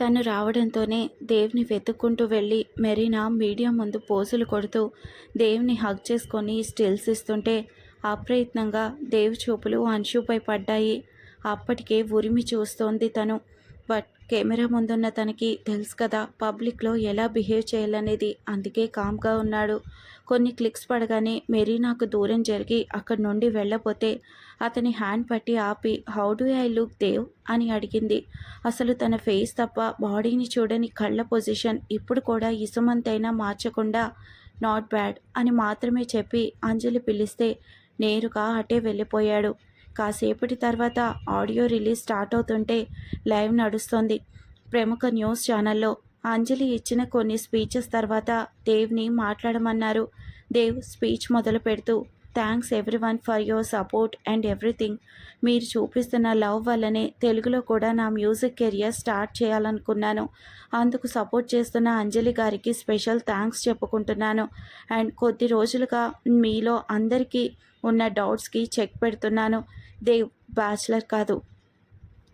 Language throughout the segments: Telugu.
తను రావడంతోనే దేవ్ని వెతుక్కుంటూ వెళ్ళి మెరీనా మీడియా ముందు పోజులు కొడుతూ దేవ్ని హగ్ చేసుకొని స్టిల్స్ ఇస్తుంటే అప్రయత్నంగా దేవ్ చూపులు అంశుపై పడ్డాయి. అప్పటికే ఉరిమి చూస్తోంది తను. బట్ కెమెరా ముందున్న తనకి తెలుసు కదా పబ్లిక్లో ఎలా బిహేవ్ చేయాలనేది. అందుకే కామ్గా ఉన్నాడు. కొన్ని క్లిక్స్ పడగానే మెరీనాకు దూరం జరిగి అక్కడి నుండి వెళ్ళపోతే అతని హ్యాండ్ పట్టి ఆపి how do I look Dev? అని అడిగింది. అసలు తన ఫేస్ తప్ప బాడీని చూడని కళ్ళ పొజిషన్ ఇప్పుడు కూడా ఇసుమంతైనా మార్చకుండా నాట్ బ్యాడ్ అని మాత్రమే చెప్పి అంజలి పిలిస్తే నేరుగా అటే వెళ్ళిపోయాడు. కాసేపటి తర్వాత ఆడియో రిలీజ్ స్టార్ట్ అవుతుంటే లైవ్ నడుస్తోంది. ప్రముఖ న్యూస్ ఛానల్లో అంజలి ఇచ్చిన కొన్ని స్పీచెస్ తర్వాత దేవ్ని మాట్లాడమన్నారు. దేవ్ స్పీచ్ మొదలు పెడుతూ thanks everyone for your support and everything. మీరు చూపిస్తున్న లవ్ వల్లనే తెలుగులో కూడా నా మ్యూజిక్ కెరియర్ స్టార్ట్ చేయాలనుకున్నాను. అందుకు సపోర్ట్ చేస్తున్న అంజలి గారికి స్పెషల్ థ్యాంక్స్ చెప్పుకుంటున్నాను. అండ్ కొద్ది రోజులుగా మీలో అందరికీ ఉన్న డౌట్స్కి చెక్ పెడుతున్నాను. దేవ్ బ్యాచిలర్ కాదు.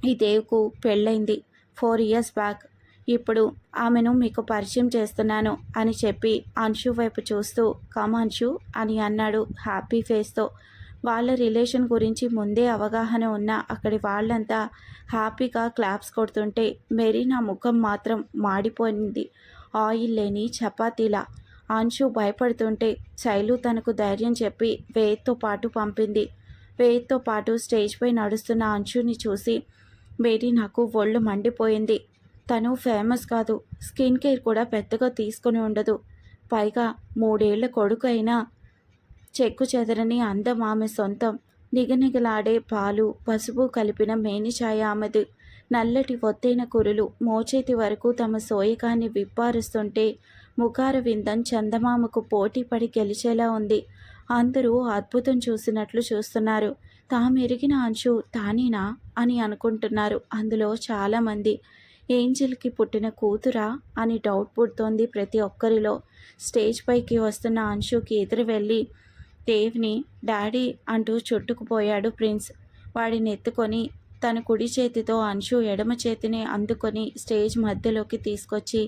ఈ దేవ్కు పెళ్ళైంది. ఫోర్ ఇయర్స్ బ్యాక్ ఇప్పుడు ఆమెను మీకు పరిచయం చేస్తున్నాను అని చెప్పి అంశు వైపు చూస్తూ కమాన్షు అని అన్నాడు హ్యాపీ ఫేస్తో. వాళ్ళ రిలేషన్ గురించి ముందే అవగాహన ఉన్న అక్కడి వాళ్ళంతా హ్యాపీగా క్లాప్స్ కొడుతుంటే మెరీనా ముఖం మాత్రం మాడిపోయింది. ఆయిల్ లేని చపాతీలా. అంశు భయపడుతుంటే శైలు తనకు ధైర్యం చెప్పి వేత్తో పాటు పంపింది. వేత్తో పాటు స్టేజ్పై నడుస్తున్న అంశుని చూసి మేరీ నాకు ఒళ్ళు మండిపోయింది. తను ఫేమస్ కాదు. స్కిన్ కేర్ కూడా పెద్దగా తీసుకుని ఉండదు. పైగా మూడేళ్ళ కొడుకు అయినా చెక్కు చెదరని అందం ఆమె సొంతం. నిగనిగలాడే పాలు పసుపు కలిపిన మేనిఛాయ ఆమెది. నల్లటి ఒత్తైన కురులు మోచేతి వరకు తమ సోయకాన్ని విప్పారుస్తుంటే ముఖార విందం చందమామకు పోటీ పడి గెలిచేలా ఉంది. అందరూ అద్భుతం చూసినట్లు చూస్తున్నారు. తామెరిగిన అంశు తానేనా అని అనుకుంటున్నారు. అందులో చాలామంది ఏంజిల్కి పుట్టిన కూతురా అని డౌట్ పుడుతోంది ప్రతి ఒక్కరిలో. స్టేజ్ పైకి వస్తున్న అంశుకి ఎదురు వెళ్ళి దేవ్ని డాడీ అంటూ చుట్టుకుపోయాడు ప్రిన్స్. వాడిని ఎత్తుకొని తన కుడి చేతితో అంశు ఎడమ చేతిని అందుకొని స్టేజ్ మధ్యలోకి తీసుకొచ్చి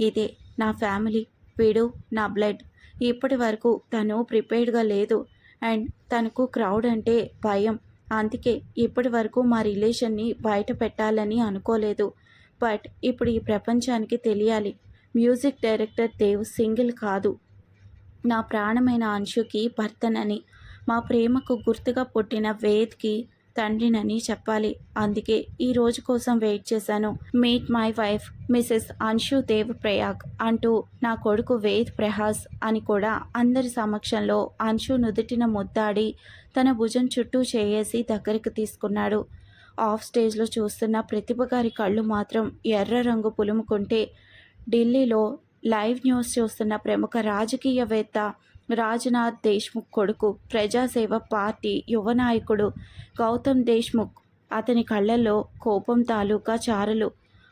ఇదే నా ఫ్యామిలీ వీడు నా బ్లడ్. ఇప్పటి వరకు తను ప్రిపేర్డ్గా లేదు. అండ్ తనకు క్రౌడ్ అంటే భయం. అందుకే ఇప్పటి వరకు మా రిలేషన్ని బయట పెట్టాలని అనుకోలేదు. బట్ ఇప్పుడు ఈ ప్రపంచానికి తెలియాలి. మ్యూజిక్ డైరెక్టర్ దేవ్ సింగిల్ కాదు. నా ప్రాణమైన అంశుకి భర్తనని మా ప్రేమకు గుర్తుగా పుట్టిన వేద్కి తండ్రినని చెప్పాలి. అందుకే ఈ రోజు కోసం వెయిట్ చేశాను. Meet my wife Mrs Anshu Dev Prayag అంటూ నా కొడుకు వేద్ ప్రహాస్ అని కూడా అందరి సమక్షంలో అంశు నుదుటిన ముద్దాడి తన భుజం చుట్టూ చేయేసి దగ్గరికి తీసుకున్నాడు. ఆఫ్ స్టేజ్లో చూస్తున్న ప్రతిభ గారి కళ్ళు మాత్రం ఎర్ర రంగు పులుముకుంటే ఢిల్లీలో లైవ్ న్యూస్ చూస్తున్న ప్రముఖ రాజకీయవేత్త రాజ్నాథ్ దేశ్ముఖ్ కొడుకు ప్రజాసేవ పార్టీ యువ నాయకుడు గౌతమ్ దేశ్ముఖ్. అతని కళ్ళల్లో కోపం తాలూకా చారలు.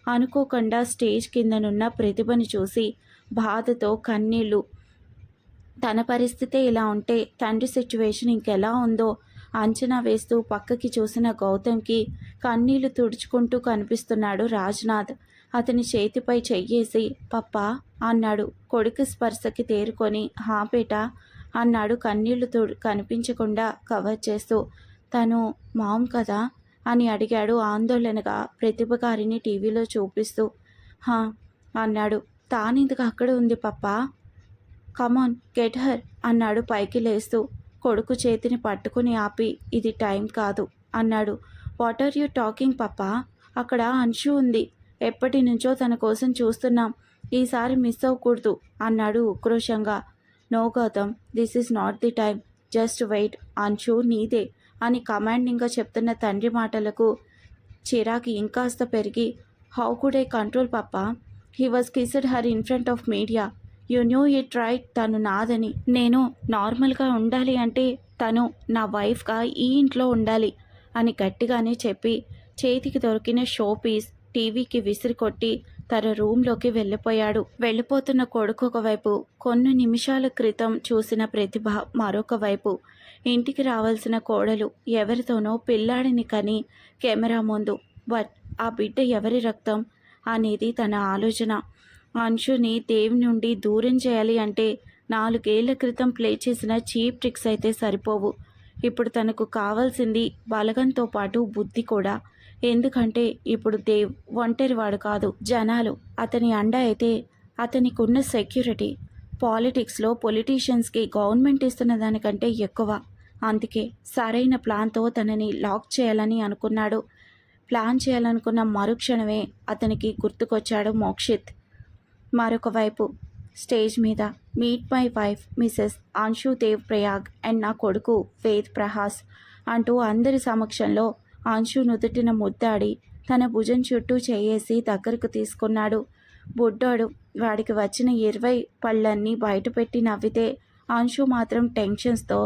అనుకోకుండా స్టేజ్ కిందనున్న ప్రతిభని చూసి బాధతో కన్నీళ్ళు తన పరిస్థితే ఇలా ఉంటే తండ్రి సిచ్యువేషన్ ఇంకెలా ఉందో అంచనా వేస్తూ పక్కకి చూసిన గౌతమ్కి కన్నీళ్ళు తుడుచుకుంటూ కనిపిస్తున్నాడు రాజ్నాథ్. అతని చేతిపై చెయ్యేసి పప్పా అన్నాడు కొడుకు స్పర్శకి తేరుకొని. హాపేట అన్నాడు కన్నీళ్ళు తుడు కనిపించకుండా కవర్ చేస్తూ. తను మామ్ కదా? అని అడిగాడు ఆందోళనగా ప్రతిభ గారిని టీవీలో చూపిస్తూ. హా అన్నాడు. తానెందుకు అక్కడ ఉంది పప్పా? కమాన్ గెట్ హర్ అన్నాడు పైకి లేస్తూ. కొడుకు చేతిని పట్టుకుని ఆపి ఇది టైం కాదు అన్నాడు. వాట్ ఆర్ యూ టాకింగ్ పాపా? అక్కడ అంశు ఉంది. ఎప్పటి నుంచో తన కోసం చూస్తున్నాం. ఈసారి మిస్ అవ్వకూడదు అన్నాడు ఉక్రోషంగా. No Gautam this is not the time. Just wait. Anshu నీదే అని కమాండింగ్గా చెప్తున్న తండ్రి మాటలకు చిరాకి ఇంకాస్త పెరిగి హౌ కుడ్ ఐ కంట్రోల్ పప్ప he was kissed her in front of media. You knew it right తను నాదని. నేను నార్మల్గా ఉండాలి అంటే తను నా వైఫ్గా ఈ ఇంట్లో ఉండాలి అని గట్టిగానే చెప్పి చేతికి దొరికిన షో పీస్ టీవీకి విసిరి కొట్టి తన రూమ్లోకి వెళ్ళిపోయాడు. వెళ్ళిపోతున్న కొడుకు ఒకవైపు కొన్ని నిమిషాల క్రితం చూసిన ప్రతిభ మరొక వైపు. ఇంటికి రావాల్సిన కోడలు ఎవరితోనో పిల్లాడిని కని కెమెరా ముందు బట్ ఆ బిడ్డ ఎవరి రక్తం? అనేది తన ఆలోచన. అంశుని దేవి నుండి దూరం చేయాలి అంటే నాలుగేళ్ళ క్రితం ప్లే చేసిన చీప్ ట్రిక్స్ అయితే సరిపోవు. ఇప్పుడు తనకు కావాల్సింది బలగంతో పాటు బుద్ధి కూడా. ఎందుకంటే ఇప్పుడు దేవ్ ఒంటరివాడు కాదు జనాలు. అతని అండ అయితే అతనికి ఉన్న సెక్యూరిటీ. పాలిటిక్స్లో పొలిటీషియన్స్కి గవర్నమెంట్ ఇస్తున్న దానికంటే ఎక్కువ. అందుకే సరైన ప్లాన్తో తనని లాక్ చేయాలని అనుకున్నాడు. ప్లాన్ చేయాలనుకున్న మరుక్షణమే అతనికి గుర్తుకొచ్చాడు మోక్షిత్. మరొక వైపు. స్టేజ్ మీద meet my wife Mrs Anshu Dev Prayag and నా కొడుకు వేద్ ప్రహాస్ అంటూ అందరి సమక్షంలో అంశు నుదుటిన ముద్దాడి తన భుజం చుట్టూ చేయేసి దగ్గరకు తీసుకున్నాడు. బుడ్డోడు వాడికి వచ్చిన ఇరవై పళ్ళన్నీ బయటపెట్టి నవ్వితే అంశు మాత్రం టెన్షన్స్తో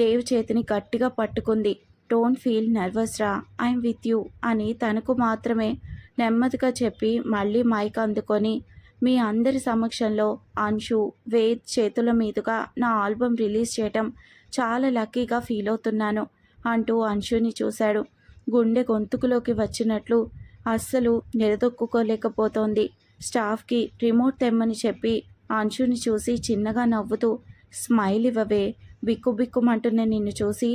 దేవ్ చేతిని గట్టిగా పట్టుకుంది. డోంట్ ఫీల్ నర్వస్ రా ఐఎమ్ విత్ యూ అని తనకు మాత్రమే నెమ్మదిగా చెప్పి మళ్ళీ మైక్ అందుకొని మీ అందరి సమక్షంలో అంశు వేద్ చేతుల మీదుగా నా ఆల్బమ్ రిలీజ్ చేయటం చాలా లక్కీగా ఫీల్ అవుతున్నాను అంటూ అంశుని చూశాడు. గుండె గొంతుకులోకి వచ్చినట్లు అస్సలు నిలదొక్కుకోలేకపోతోంది. స్టాఫ్కి రిమోట్ తెమ్మని చెప్పి అంశుని చూసి చిన్నగా నవ్వుతూ స్మైల్ ఇవ్వవే బిక్కుబిక్కుమంటున్న నిన్ను చూసి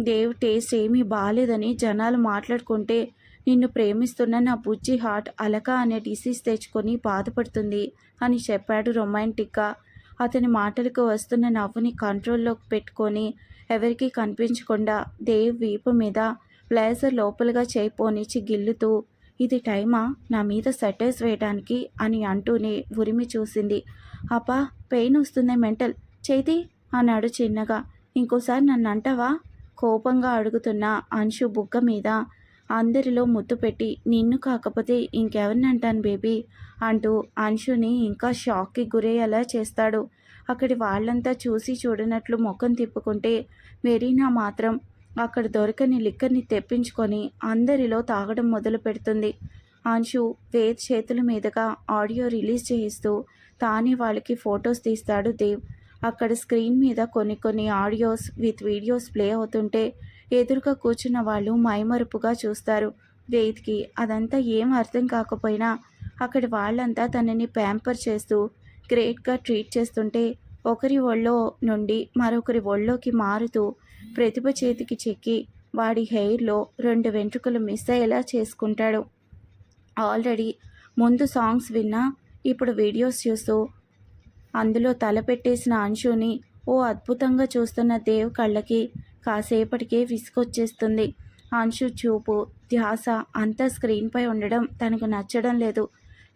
దేవ్ టేస్ట్ ఏమీ బాగాలేదని జనాలు మాట్లాడుకుంటే నిన్ను ప్రేమిస్తున్న నా బుజ్జి హార్ట్ అలక అనే డిసీజ్ తెచ్చుకొని బాధపడుతుంది అని చెప్పాడు రొమాంటిక్గా. అతని మాటలకు వస్తున్న నవ్వుని కంట్రోల్లోకి పెట్టుకొని ఎవరికీ కనిపించకుండా దేవ్ వీపు మీద బ్లేజర్ లోపలుగా చేయిపోనిచ్చి గిల్లుతూ ఇది టైమా? నా మీద సెటర్స్ వేయడానికి? అని అంటూనే ఉరిమి చూసింది. అబ్బా పెయిన్ వస్తుంది మెంటల్. చేతి? అన్నాడు చిన్నగా. ఇంకోసారి నన్ను అంటావా కోపంగా అడుగుతున్న అంశు బుగ్గ మీద అందరిలో ముద్దు పెట్టి నిన్ను కాకపోతే ఇంకెవరిని అంటాను బేబీ? అంటూ అంశుని ఇంకా షాక్కి గురయ్యేలా చేస్తాడు. అక్కడి వాళ్ళంతా చూసి చూడనట్లు ముఖం తిప్పుకుంటే మెరీనా మాత్రం అక్కడ దొరకని లిక్కర్ని తెప్పించుకొని అందరిలో తాగడం మొదలు పెడుతుంది. అంశు వేద్ చేతుల మీదుగా ఆడియో రిలీజ్ చేయిస్తూ తానే వాళ్ళకి ఫొటోస్ తీస్తాడు దేవ్. అక్కడ స్క్రీన్ మీద కొన్ని కొన్ని ఆడియోస్ విత్ వీడియోస్ ప్లే అవుతుంటే ఎదురుగా కూర్చున్న వాళ్ళు మైమరుపుగా చూస్తారు. వేద్కి అదంతా ఏం అర్థం కాకపోయినా అక్కడి వాళ్ళంతా తనని ప్యాంపర్ చేస్తూ గ్రేట్గా ట్రీట్ చేస్తుంటే ఒకరి ఒళ్ళో నుండి మరొకరి ఒళ్ళోకి మారుతూ ప్రతిభ చేతికి చెక్కి వాడి హెయిర్లో రెండు వెంట్రుకలు మిస్ అయ్యేలా చేసుకుంటాడు. ఆల్రెడీ ముందు సాంగ్స్ విన్నా ఇప్పుడు వీడియోస్ చూస్తూ అందులో తలపెట్టేసిన అంశుని ఓ అద్భుతంగా చూస్తున్న దేవ్ కళ్ళకి కాసేపటికే విసుగొచ్చేస్తుంది. అంశు చూపు ధ్యాస అంతా స్క్రీన్పై ఉండడం తనకు నచ్చడం లేదు.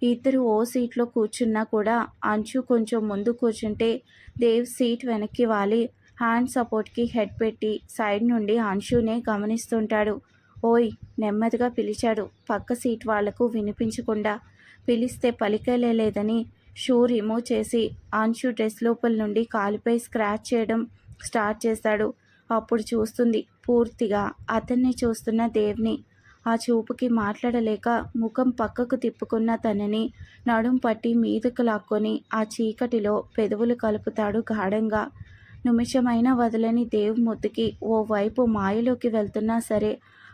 ఇద్దరు ఓ సీట్లో కూర్చున్నా కూడా అంశు కొంచెం ముందు కూర్చుంటే దేవ్ సీట్ వెనక్కి వాలి. హ్యాండ్ సపోర్ట్కి హెడ్ పెట్టి సైడ్ నుండి అంశునే గమనిస్తుంటాడు. ఓయ్ నెమ్మదిగా పిలిచాడు పక్క సీట్ వాళ్ళకు వినిపించకుండా. పిలిస్తే పలికలేదని లేదని షూ రిమూవ్ చేసి అంశు డ్రెస్ లోపల నుండి కాలుపై స్క్రాచ్ చేయడం స్టార్ట్ చేశాడు అప్పుడు చూస్తుంది. పూర్తిగా అతన్ని చూస్తున్న దేవ్ని. ఆ చూపుకి మాట్లాడలేక ముఖం పక్కకు తిప్పుకున్న తనని నడుం పట్టి మీదకు లాక్కొని ఆ చీకటిలో పెదవులు కలుపుతాడు గాఢంగా. నిమిషమైనా వదలని దేవ్ ముద్దుకి ఓవైపు మాయలోకి వెళ్తున్నా సరే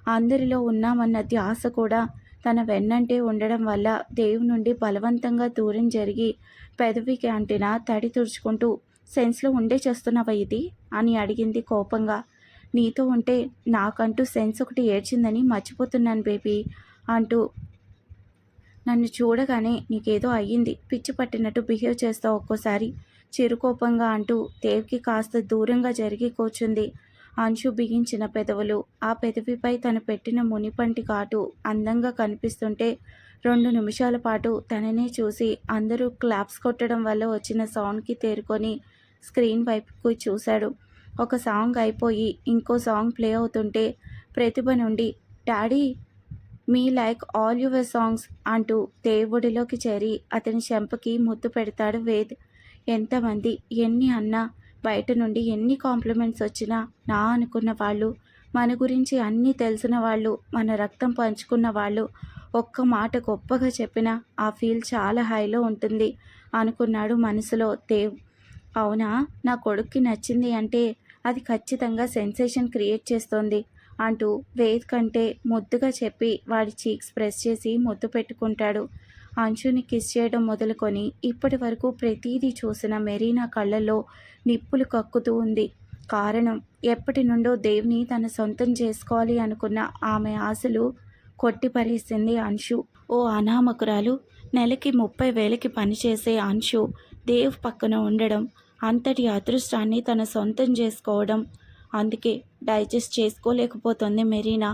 అందరిలో ఉన్నామన్న ధ్యాస కూడా తన వెన్నంటే ఉండడం వల్ల దేవ్ నుండి బలవంతంగా దూరం జరిగి పెదవికి అంటిన తడి తుడుచుకుంటూ సెన్స్లో ఉండే చేస్తున్నావా ఇది? అని అడిగింది కోపంగా. నీతో ఉంటే నాకంటూ సెన్స్ ఒకటి ఏడ్చిందని మర్చిపోతున్నాను బేబీ అంటూ నన్ను చూడగానే నీకేదో అయ్యింది. పిచ్చి పట్టినట్టు బిహేవ్ చేస్తావు ఒక్కోసారి. చిరుకోపంగా అంటూ దేవ్కి కాస్త దూరంగా జరిగి కూర్చుంది అంశు బిగించిన పెదవులు. ఆ పెదవిపై తను పెట్టిన మునిపంటి కాటు అందంగా కనిపిస్తుంటే రెండు నిమిషాల పాటు తననే చూసి అందరూ క్లాప్స్ కొట్టడం వల్ల వచ్చిన సౌండ్కి తేరుకొని స్క్రీన్ వైపుకు చూశాడు. ఒక సాంగ్ అయిపోయి ఇంకో సాంగ్ ప్లే అవుతుంటే ప్రతిభ నుండి daddy me like all your songs అంటూ దేవుడిలోకి చేరి అతని చెంపకి ముద్దు పెడతాడు వేద్. ఎంతమంది ఎన్ని అన్నా బయట నుండి ఎన్ని కాంప్లిమెంట్స్ వచ్చినా నా అనుకున్న వాళ్ళు మన గురించి అన్నీ తెలిసిన వాళ్ళు మన రక్తం పంచుకున్న వాళ్ళు ఒక్క మాట గొప్పగా చెప్పినా ఆ ఫీల్ చాలా హైలో ఉంటుంది అనుకున్నాడు మనసులో దేవ్. అవునా? నా కొడుక్కి నచ్చింది అంటే అది ఖచ్చితంగా సెన్సేషన్ క్రియేట్ చేస్తోంది అంటూ వేద్ కంటే ముద్దుగా చెప్పి వాడి చీక్స్ ప్రెస్ చేసి ముద్దు పెట్టుకుంటాడు. అంశుని కిస్ చేయడం మొదలుకొని ఇప్పటి వరకు ప్రతీదీ చూసిన మెరీనా కళ్ళల్లో నిప్పులు కక్కుతూ ఉంది. కారణం ఎప్పటి నుండో దేవ్ని తన సొంతం చేసుకోవాలి అనుకున్న ఆమె ఆశలు కొట్టిపరేసింది అంశు. ఓ అనామకురాలు నెలకి ముప్పై వేలకి పనిచేసే అంశు దేవ్ పక్కన ఉండడం అంతటి అదృష్టాన్ని తన సొంతం చేసుకోవడం. అందుకే డైజెస్ట్ చేసుకోలేకపోతుంది మెరీనా.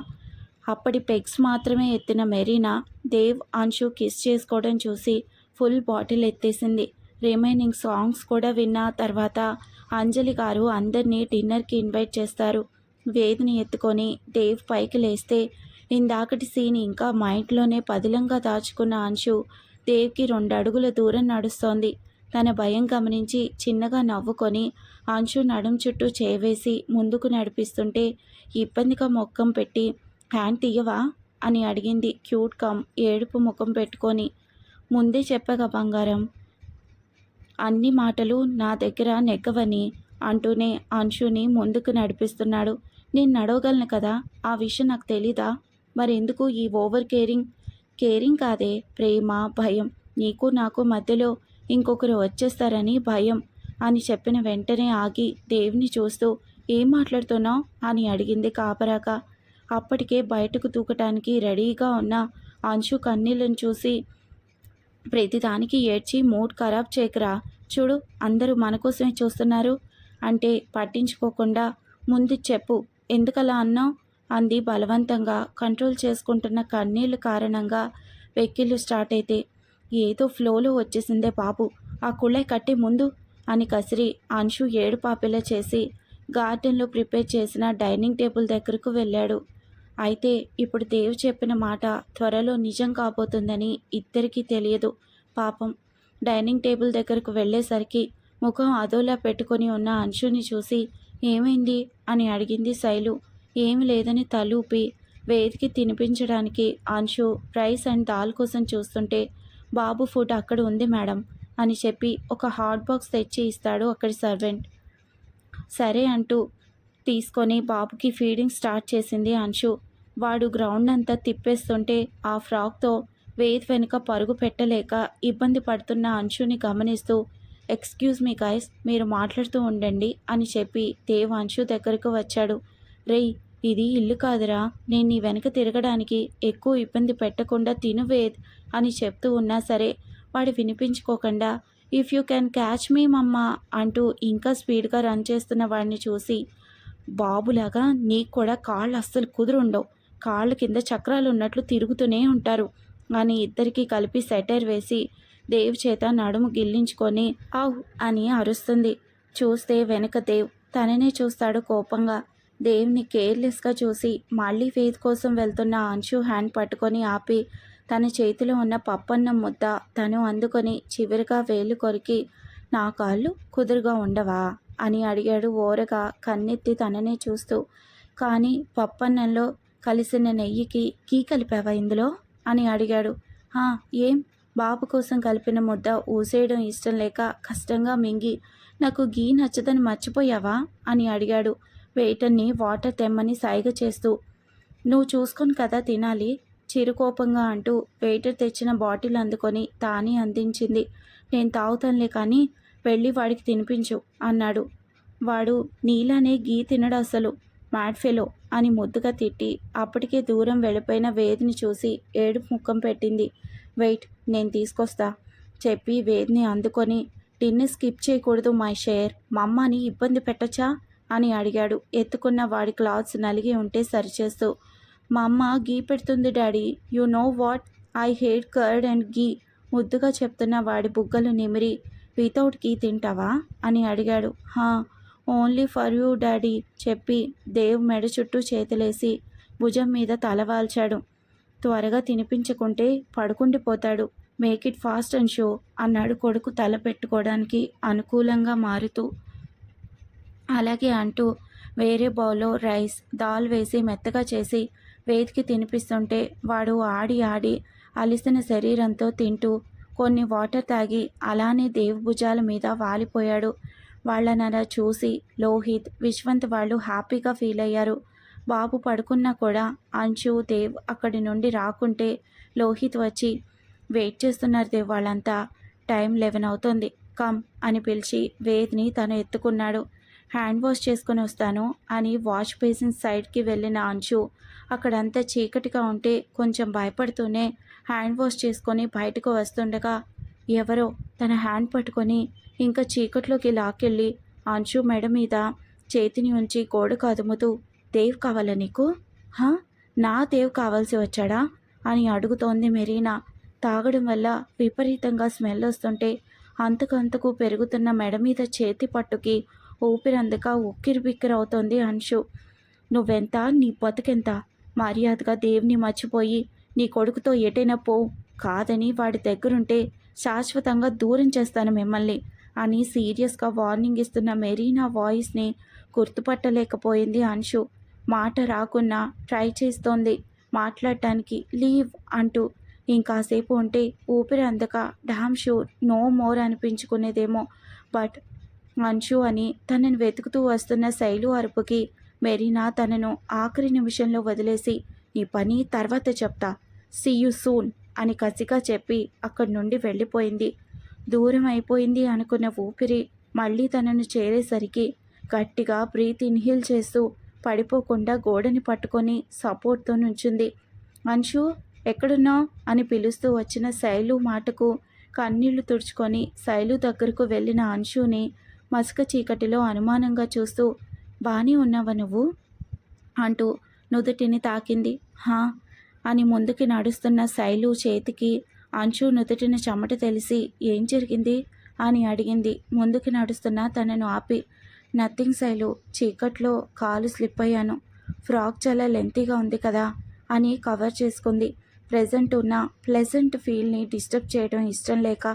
అప్పటి పెగ్స్ మాత్రమే ఎత్తిన మెరీనా దేవ్ అంశు కిస్ చేసుకోవడం చూసి ఫుల్ బాటిల్ ఎత్తేసింది. రిమైనింగ్ సాంగ్స్ కూడా విన్న తర్వాత అంజలి గారు అందరినీ డిన్నర్కి ఇన్వైట్ చేస్తారు. వేదిని ఎత్తుకొని దేవ్ పైకి లేస్తే ఇందాకటి సీన్ ఇంకా మైండ్లోనే పదిలంగా దాచుకున్న అంశు దేవ్కి రెండు అడుగుల దూరం నడుస్తోంది. తన భయం గమనించి చిన్నగా నవ్వుకొని అంశు నడుం చుట్టూ చేవేసి ముందుకు నడిపిస్తుంటే ఇబ్బందిగా మొక్కం పెట్టి హ్యాండ్ తీయవా అని అడిగింది క్యూట్ కమ్ ఏడుపు ముఖం పెట్టుకొని. ముందే చెప్పగా బంగారం. అన్ని మాటలు నా దగ్గర నెగ్గవని అంటూనే అంశుని ముందుకు నడిపిస్తున్నాడు. నేను నడవగలను కదా? ఆ విషయం నాకు తెలీదా? మరెందుకు ఈ ఓవర్ కేరింగ్? కేరింగ్ కాదే ప్రేమ భయం. నీకు నాకు మధ్యలో ఇంకొకరు వచ్చేస్తారని భయం అని చెప్పిన వెంటనే ఆగి దేవిని చూస్తూ ఏం మాట్లాడుతున్నావు? అని అడిగింది కాపరాక. అప్పటికే బయటకు తూకటానికి రెడీగా ఉన్న అంశు కన్నీళ్ళను చూసి ప్రతిదానికి ఏడ్చి మూడ్ ఖరాబ్ చేయకరా. చూడు అందరూ మనకోసమే చూస్తున్నారు. అంటే పట్టించుకోకుండా ముందు చెప్పు. ఎందుకలా అన్నావు? అంది బలవంతంగా. కంట్రోల్ చేసుకుంటున్న కన్నీళ్ళ కారణంగా వెక్కిళ్ళు స్టార్ట్ అయితే ఏదో ఫ్లోలో వచ్చేసిందే బాబు. ఆ కుళ్ళై కట్టి ముందు అని కసిరి అంశు ఏడు పాపిలా చేసి గార్డెన్లో ప్రిపేర్ చేసిన డైనింగ్ టేబుల్ దగ్గరకు వెళ్ళాడు. అయితే ఇప్పుడు దేవ్ చెప్పిన మాట త్వరలో నిజం కాబోతుందని ఇద్దరికీ తెలియదు. పాపం డైనింగ్ టేబుల్ దగ్గరకు వెళ్ళేసరికి ముఖం అదోలా పెట్టుకొని ఉన్న అంశుని చూసి ఏమైంది అని అడిగింది శైలు. ఏమి లేదని తలూపి వేదికి తినిపించడానికి అంశు రైస్ అండ్ దాల్ కోసం చూస్తుంటే బాబు ఫుడ్ అక్కడ ఉంది మేడం అని చెప్పి ఒక హాట్ బాక్స్ తెచ్చి ఇస్తాడు అక్కడి సర్వెంట్. సరే అంటూ తీసుకొని బాబుకి ఫీడింగ్ స్టార్ట్ చేసింది అంశు. వాడు గ్రౌండ్ అంతా తిప్పేస్తుంటే ఆ ఫ్రాక్తో వేద్ వెనుక పరుగు పెట్టలేక ఇబ్బంది పడుతున్న అంశుని గమనిస్తూ ఎక్స్క్యూజ్ మీ గాయస్ మీరు మాట్లాడుతూ ఉండండి అని చెప్పి దేవ్ అంశు దగ్గరకు వచ్చాడు. రేయ్ ఇది ఇల్లు కాదురా. నేను నీ వెనక తిరగడానికి ఎక్కువ ఇబ్బంది పెట్టకుండా తినువేద్ అని చెప్తూ ఉన్నా సరే వాడు వినిపించుకోకుండా if you can catch me mumma అంటూ ఇంకా స్పీడ్గా రన్ చేస్తున్న వాడిని చూసి బాబులాగా నీకు కూడా కాళ్ళు అస్సలు కుదురుండవు. కాళ్ళ కింద చక్రాలు ఉన్నట్లు తిరుగుతూనే ఉంటారు అని ఇద్దరికీ కలిపి సెటర్ వేసి దేవ్ చేత నడుము గిల్లించుకొని ఆవ్ అని అరుస్తుంది. చూస్తే వెనక దేవ్ తననే చూస్తాడు కోపంగా. దేవ్ని కేర్లెస్గా చూసి మళ్ళీ ఫేత్ కోసం వెళ్తున్న అంశు హ్యాండ్ పట్టుకొని ఆపి తన చేతిలో ఉన్న పప్పన్నం ముద్ద తను అందుకొని చివరిగా వేలు కొరికి నా కాళ్ళు కుదురుగా ఉండవా? అని అడిగాడు ఓరగా కన్నెత్తి తననే చూస్తూ. కానీ పప్పన్నంలో కలిసిన నెయ్యికి కీ కలిపావా ఇందులో? అని అడిగాడు. ఏం? బాబు కోసం కలిపిన ముద్ద ఊసేయడం ఇష్టం లేక కష్టంగా మింగి నాకు గీ నచ్చదని మర్చిపోయావా? అని అడిగాడు. వెయిటర్ని వాటర్ తెమ్మని సైగ చేస్తూ నువ్వు చూసుకొని కదా తినాలి చిరుకోపంగా అంటూ వెయిటర్ తెచ్చిన బాటిల్ అందుకొని తానే అందించింది. నేను తాగుతానులే కానీ వెళ్ళి వాడికి తినిపించు అన్నాడు. వాడు నీలానే గీ తినడు అసలు మ్యాడ్ఫెలో అని ముద్దుగా తిట్టి అప్పటికే దూరం వెళ్ళిపోయిన వేదిని చూసి ఏడుపు ముఖం పెట్టింది. వెయిట్ నేను తీసుకొస్తా చెప్పి వేదిని అందుకొని డిన్నర్ స్కిప్ చేయకూడదు మై షేర్ మమ్మని ఇబ్బంది పెట్టచ్చా? అని అడిగాడు. ఎత్తుకున్న వాడి క్లాత్స్ నలిగి ఉంటే సరిచేస్తూ మా అమ్మ గీ పెడుతుంది daddy. You know what? I hate curd and ghee. ముద్దుగా చెప్తున్న వాడి బుగ్గలు నిమిరి వితౌట్ గీ తింటావా? అని అడిగాడు. హా ఓన్లీ ఫర్ యూ డాడీ చెప్పి దేవ్ మెడ చుట్టూ చేతులేసి భుజం మీద తలవాల్చాడు త్వరగా తినిపించకుంటే పడుకుండిపోతాడు. Make it fast and show అన్నాడు కొడుకు తల పెట్టుకోవడానికి అనుకూలంగా మారుతూ. అలాగే అంటూ వేరే బౌల్లో రైస్ దాల్ వేసి మెత్తగా చేసి వేదికి తినిపిస్తుంటే వాడు ఆడి ఆడి అలిసిన శరీరంతో తింటూ కొన్ని వాటర్ తాగి అలానే దేవ్ భుజాల మీద వాలిపోయాడు. వాళ్ళనలా చూసి లోహిత్ విశ్వంత్ వాళ్ళు హ్యాపీగా ఫీల్ అయ్యారు. బాబు పడుకున్నా కూడా అంశు దేవ్ అక్కడి నుండి రాకుంటే లోహిత్ వచ్చి వెయిట్ చేస్తున్నారు దేవ్ వాళ్ళంతా టైం లెవెన్ అవుతుంది కమ్ అని పిలిచి వేద్ని తను ఎత్తుకున్నాడు. హ్యాండ్ వాష్ చేసుకొని వస్తాను అని వాష్ బేసిన్ సైడ్కి వెళ్ళిన అంచు అక్కడంతా చీకటిగా ఉంటే కొంచెం భయపడుతూనే హ్యాండ్ వాష్ చేసుకొని బయటకు వస్తుండగా ఎవరో తన హ్యాండ్ పట్టుకొని ఇంకా చీకట్లోకి లాక్కెళ్ళి అంచు మెడ మీద చేతిని ఉంచి గోడకు అదుముతూ దేవ్ కావాలా నీకు? హా? నా దేవ్ కావాల్సి వచ్చాడా? అని అడుగుతోంది మెరీనా. తాగడం వల్ల విపరీతంగా స్మెల్ వస్తుంటే అంతకంతకు పెరుగుతున్న మెడ మీద చేతి పట్టుకి ఊపిరందక ఉక్కిరి బిక్కిరవుతోంది అంశు. నువ్వెంత? నీ బతుకెంత? మర్యాదగా దేవుని మర్చిపోయి నీ కొడుకుతో ఎటైనా పో కాదని వాడి దగ్గరుంటే శాశ్వతంగా దూరం చేస్తాను మిమ్మల్ని అని సీరియస్గా వార్నింగ్ ఇస్తున్న మెరీనా వాయిస్ని గుర్తుపట్టలేకపోయింది అంశు. మాట రాకున్నా ట్రై చేస్తోంది మాట్లాడటానికి. లీవ్ అంటూ ఇంకాసేపు ఉంటే ఊపిరి అందక డామ్ షూర్ నో మోర్ అనిపించుకునేదేమో. బట్ అంశు అని తనను వెతుకుతూ వస్తున్న శైలు అరుపుకి మెరీనా తనను ఆఖరి నిమిషంలో వదిలేసి నీ పని తర్వాత చెప్తా. సి యు సూన్ అని కసిగా చెప్పి అక్కడి నుండి వెళ్ళిపోయింది. దూరం అయిపోయింది అనుకున్న ఊపిరి మళ్ళీ తనను చేరేసరికి గట్టిగా బ్రీత్ ఇన్హిల్ చేస్తూ పడిపోకుండా గోడని పట్టుకొని సపోర్ట్తో నుంచుంది. అంశు ఎక్కడున్నావు? అని పిలుస్తూ వచ్చిన శైలు మాటకు కన్నీళ్ళు తుడుచుకొని శైలు దగ్గరకు వెళ్ళిన అంశుని మసక చీకటిలో అనుమానంగా చూస్తూ బానే ఉన్నావా నువ్వు? అంటూ నుదుటిని తాకింది. హా అని ముందుకి నడుస్తున్న శైలు చేతికి అంచు నుదుటిన చెమట తెలిసి ఏం జరిగింది? అని అడిగింది. ముందుకి నడుస్తున్న తనను ఆపి నథింగ్ శైలు చీకట్లో కాలు స్లిప్ అయ్యాను. ఫ్రాక్ చాలా లెంతీగా ఉంది కదా అని కవర్ చేసుకుంది. ప్రెజెంట్ ఉన్న ప్లెజెంట్ ఫీల్ని డిస్టర్బ్ చేయడం ఇష్టం లేక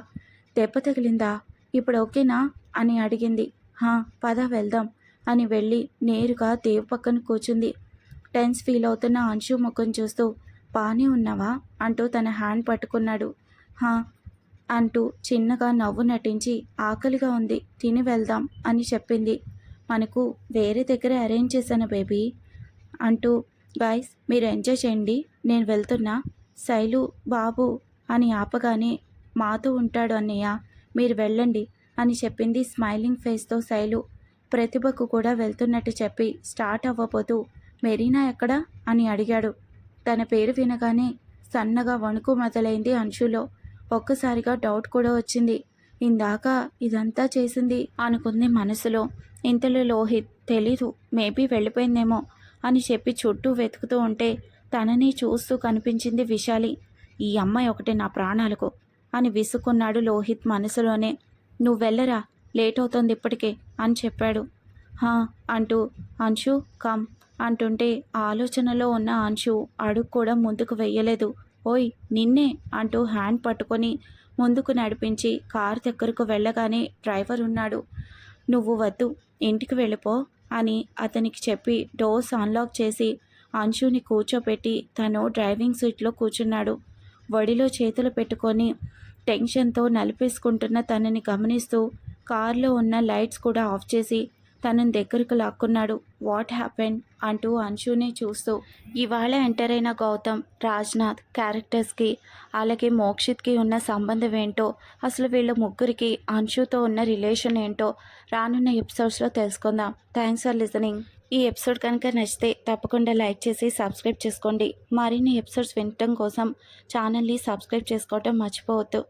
దెబ్బ తగిలిందా? ఇప్పుడు ఓకేనా? అని అడిగింది. హా పద వెళ్దాం అని వెళ్ళి నేరుగా దేవ్ పక్కన కూర్చుంది. టెన్స్ ఫీల్ అవుతున్న అంశు ముఖం చూస్తూ బాగానే ఉన్నావా? అంటూ తన హ్యాండ్ పట్టుకున్నాడు. హా అంటూ చిన్నగా నవ్వు నటించి ఆకలిగా ఉంది. తిని వెళ్దాం అని చెప్పింది. మనకు వేరే దగ్గర అరేంజ్ చేశాను బేబీ అంటూ గాయస్ మీరు ఎంజాయ్ చేయండి. నేను వెళ్తున్నా. శైలు బాబు అని ఆపగానే మాతో ఉంటాడు అన్నయ్య. మీరు వెళ్ళండి. అని చెప్పింది స్మైలింగ్ ఫేస్తో శైలు. ప్రతిభకు కూడా వెళ్తున్నట్టు చెప్పి స్టార్ట్ అవ్వబోతూ మెరీనా ఎక్కడా? అని అడిగాడు. తన పేరు వినగానే సన్నగా వణుకు మొదలైంది అంశులో. ఒక్కసారిగా డౌట్ కూడా వచ్చింది. ఇందాక ఇదంతా చేసింది అనుకుంది మనసులో. ఇంతలో లోహిత్ తెలీదు మేబీ వెళ్ళిపోయిందేమో అని చెప్పి చుట్టూ వెతుకుతూ ఉంటే తనని చూస్తూ కనిపించింది విశాలి. ఈ అమ్మాయి ఒకటి నా ప్రాణాలకు అని విసుక్కున్నాడు లోహిత్ మనసులోనే. నువ్వు వెళ్ళరా? లేట్ అవుతుంది ఇప్పటికే అని చెప్పాడు. హా అంటూ అంశు కమ్ అంటుంటే ఆలోచనలో ఉన్న అంశు అడుగు కూడా ముందుకు వెయ్యలేదు. ఓయ్ నిన్నే అంటూ హ్యాండ్ పట్టుకొని ముందుకు నడిపించి కార్ దగ్గరకు వెళ్ళగానే డ్రైవర్ ఉన్నాడు. నువ్వు వద్దు ఇంటికి వెళ్ళిపో అని అతనికి చెప్పి డోర్స్ అన్లాక్ చేసి అంశుని కూర్చోపెట్టి తను డ్రైవింగ్ సీట్లో కూర్చున్నాడు. వడిలో చేతులు పెట్టుకొని టెన్షన్తో నలిపేసుకుంటున్న తనని గమనిస్తూ కారులో ఉన్న లైట్స్ కూడా ఆఫ్ చేసి తనని దగ్గరకు లాక్కున్నాడు. What happen? అంటూ అంశుని చూస్తూ. ఇవాళ ఎంటర్ అయిన గౌతమ్ రాజ్నాథ్ క్యారెక్టర్స్కి అలాగే మోక్షిత్కి ఉన్న సంబంధం ఏంటో అసలు వీళ్ళ ముగ్గురికి అంశుతో ఉన్న రిలేషన్ ఏంటో రానున్న ఎపిసోడ్స్లో తెలుసుకుందాం. థ్యాంక్స్ ఫర్ లిసనింగ్ ఈ ఎపిసోడ్ కనుక నచ్చితే తప్పకుండా లైక్ చేసి సబ్స్క్రైబ్ చేసుకోండి. మరిన్ని ఎపిసోడ్స్ వినటం కోసం ఛానల్ని సబ్స్క్రైబ్ చేసుకోవటం మర్చిపోవద్దు.